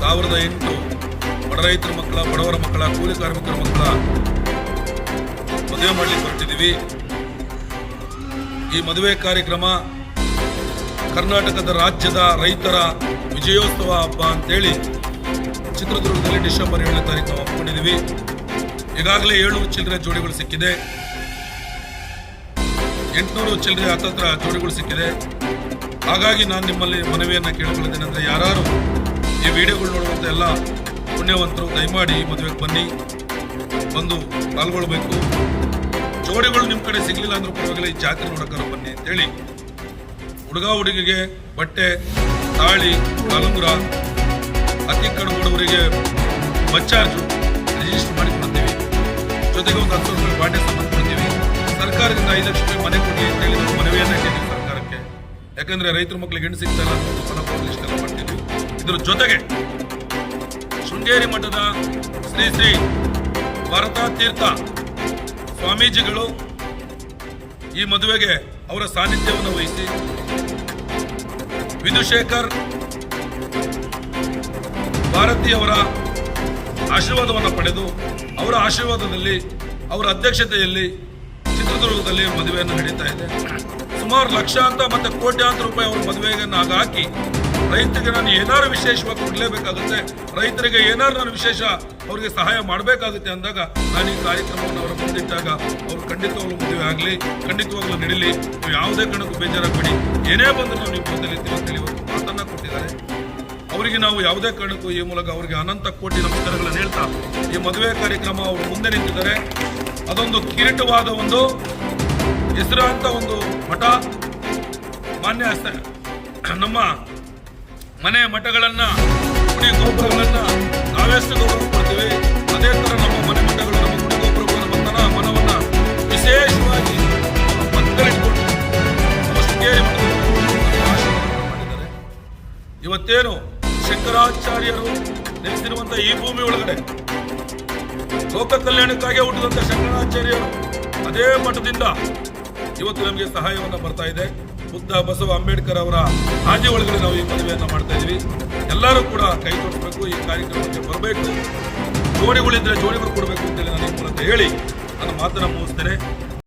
ಸಾವಿರದ ಎಂಟು ಬಡ ರೈತರ ಮಕ್ಕಳ, ಬಡವರ ಮಕ್ಕಳ, ಕೂಲಿ ಕಾರ್ಮಿಕರ ಮಕ್ಕಳ ಮದುವೆ ಮಾಡಲಿಕ್ಕೆ ಹೊರಟಿದ್ದೀವಿ. ಈ ಮದುವೆ ಕಾರ್ಯಕ್ರಮ ಕರ್ನಾಟಕದ ರಾಜ್ಯದ ರೈತರ ವಿಜಯೋತ್ಸವ ಹಬ್ಬ ಅಂತೇಳಿ ಚಿತ್ರದುರ್ಗದಲ್ಲಿ ಡಿಸೆಂಬರ್ ಏಳನೇ ತಾರೀಕು ನಾವು ಹಮ್ಮಿಕೊಂಡಿದ್ದೀವಿ. ಈಗಾಗಲೇ ಏಳ್ನೂರು ಚಿಲ್ಲರೆ ಜೋಡಿಗಳು ಸಿಕ್ಕಿದೆ. ಎಂಟುನೂರು ಚಿಲ್ಲರೆ ಹತ್ತತ್ರ ಜೋಡಿಗಳು ಸಿಕ್ಕಿದೆ. ಹಾಗಾಗಿ ನಾನು ನಿಮ್ಮಲ್ಲಿ ಮನವಿಯನ್ನು ಕೇಳಿಕೊಳ್ಳುತ್ತೇನೆ ಅಂದರೆ ಯಾರು ಈ ವಿಡಿಯೋಗಳು ನೋಡುವಂಥ ಎಲ್ಲ ಪುಣ್ಯವಂತರು, ದಯಮಾಡಿ ಮದುವೆಗೆ ಬನ್ನಿ. ಬಂದು ಪಾಲ್ಗೊಳ್ಬೇಕು. ಜೋಡಿಗಳು ನಿಮ್ಮ ಕಡೆ ಸಿಗಲಿಲ್ಲ ಅಂದ್ರೂ ಪರವಾಗಿಲ್ಲ, ಈ ಜಾತ್ರೆ ನೋಡೋಕ್ಕಾರ ಬನ್ನಿ ಅಂತೇಳಿ. ಹುಡುಗ ಹುಡುಗಿಗೆ ಬಟ್ಟೆ, ತಾಳಿ, ಕಾಲುಂಗುರ, ಅತಿ ಕಡು ಹುಡುಗರಿಗೆ ಬಸ್ ರಿಜಿಸ್ಟರ್ ಮಾಡಿಕೊಡ್ತೀವಿ ಜೊತೆಗೆ ಒಂದು ಹತ್ತು ರೂಪಾಯಿ ಸಂಬಂಧ. ಯಾಕಂದ್ರೆ ರೈತರ ಮಕ್ಕಳಿಗೆ ಹೆಣ್ಣು ಸಿಗ್ತಾ ಇಲ್ಲ ಇಷ್ಟೆಲ್ಲ ಮಾಡ್ತೀವಿ ಇದ್ರ ಜೊತೆಗೆ ಶೃಂಗೇರಿ ಮಠದ ಶ್ರೀ ಶ್ರೀ ಭಾರತ ತೀರ್ಥ ಸ್ವಾಮೀಜಿಗಳು ಈ ಮದುವೆಗೆ ಅವರ ಸಾನ್ನಿಧ್ಯವನ್ನು ವಹಿಸಿ ವಿಧುಶೇಖರ್ ಭಾರತೀಯವರ ಆಶೀರ್ವಾದವನ್ನು ಪಡೆದು ಅವರ ಆಶೀರ್ವಾದದಲ್ಲಿ ಅವರ ಅಧ್ಯಕ್ಷತೆಯಲ್ಲಿ ಚಿತ್ರದುರ್ಗದಲ್ಲಿ ಮದುವೆಯನ್ನು ನಡೀತಾ ಇದೆ. ಸುಮಾರು ಲಕ್ಷಾಂತರ ಮತ್ತೆ ಕೋಟ್ಯಾಂತರ ರೂಪಾಯಿ ಅವ್ರ ಮದುವೆಗೆ ನಾನು ಹಾಕಿ ರೈತರಿಗೆ ನಾನು ಏನಾರು ವಿಶೇಷವಾಗಿ ಕೊಡಲೇಬೇಕಾಗುತ್ತೆ, ರೈತರಿಗೆ ಏನಾರು ನಾನು ವಿಶೇಷ ಅವರಿಗೆ ಸಹಾಯ ಮಾಡಬೇಕಾಗುತ್ತೆ ಅಂದಾಗ ನಾನು ಈ ಕಾರ್ಯಕ್ರಮವನ್ನು ಅವರ ಮುಂದಿಟ್ಟಾಗ ಅವರು ಖಂಡಿತವಾಗ್ಲೂ ಮದುವೆ ಆಗಲಿ, ಖಂಡಿತವಾಗ್ಲೂ ನಡೀಲಿ, ನೀವು ಯಾವುದೇ ಕಾರಣಕ್ಕೂ ಬೇಜಾರಾಗಬೇಡಿ. ಏನೇ ಬಂದರೂ ನಾವು ನಿಮ್ಮ ಅಂತ ಅಂತೇಳಿ ಅವರು ಮಾತನ್ನ ಕೊಟ್ಟಿದ್ದಾರೆ. ಅವರಿಗೆ ನಾವು ಯಾವುದೇ ಕಾರಣಕ್ಕೂ ಈ ಮೂಲಕ ಅವರಿಗೆ ಅನಂತ ಕೋಟಿ ನಮಸ್ಕಾರಗಳನ್ನು ಹೇಳ್ತಾ ಈ ಮದುವೆ ಕಾರ್ಯಕ್ರಮ ಅವರು ಮುಂದೆ ನಿಂತಿದ್ದಾರೆ. ಅದೊಂದು ಕಿರೀಟವಾದ ಒಂದು ಹೆಸರಾಂತ ಒಂದು ಮಠ ಮಾನ್ಯ ನಮ್ಮ ಮನೆ ಮಠಗಳನ್ನ, ಗುಡಿ ಗೋಪುರಗಳನ್ನ ನಾವೆಷ್ಟು ಗೌರವ ಕೊಡ್ತೀವಿ ಅದೇ ತರ ನಮ್ಮ ಮನೆ ಮಠಗಳು, ನಮ್ಮ ಗುಡಿ ಗೋಪುರಗಳ ಮನವನ್ನ ವಿಶೇಷವಾಗಿ ನಮ್ಮ ಶೃಂಗೇರಿ ಮಠದಲ್ಲಿ ಆಶೀರ್ವಾದ ಮಾಡಿದ್ದಾರೆ. ಇವತ್ತೇನು ಶಂಕರಾಚಾರ್ಯರು ನೆಲೆಸಿರುವಂತ ಈ ಭೂಮಿ ಒಳಗಡೆ ಲೋಕ ಕಲ್ಯಾಣಕ್ಕಾಗಿ ಹುಟ್ಟಿದಂತ ಶಂಕರಾಚಾರ್ಯರು ಅದೇ ಮಠದಿಂದ ಇವತ್ತು ನಮಗೆ ಸಹಾಯವನ್ನ ಬರ್ತಾ ಇದೆ. ಬುದ್ಧ ಬಸವ ಅಂಬೇಡ್ಕರ್ ಅವರ ಹಾಜಿ ಒಳಗಡೆ ನಾವು ಈ ಮದುವೆಯನ್ನ ಮಾಡ್ತಾ ಇದೀವಿ. ಎಲ್ಲರೂ ಕೂಡ ಕೈ ಕೊಡಬೇಕು ಈ ಕಾರ್ಯಕ್ರಮಕ್ಕೆ ಬರಬೇಕು. ಜೋಡಿಗಳಿದ್ರೆ ಜೋಡಿಗಳು ಕೊಡಬೇಕು ಅಂತೇಳಿ ನಾನು ಹೇಳಿ ನನ್ನ ಮಾತನ್ನ ಮುಗಿಸ್ತೇನೆ.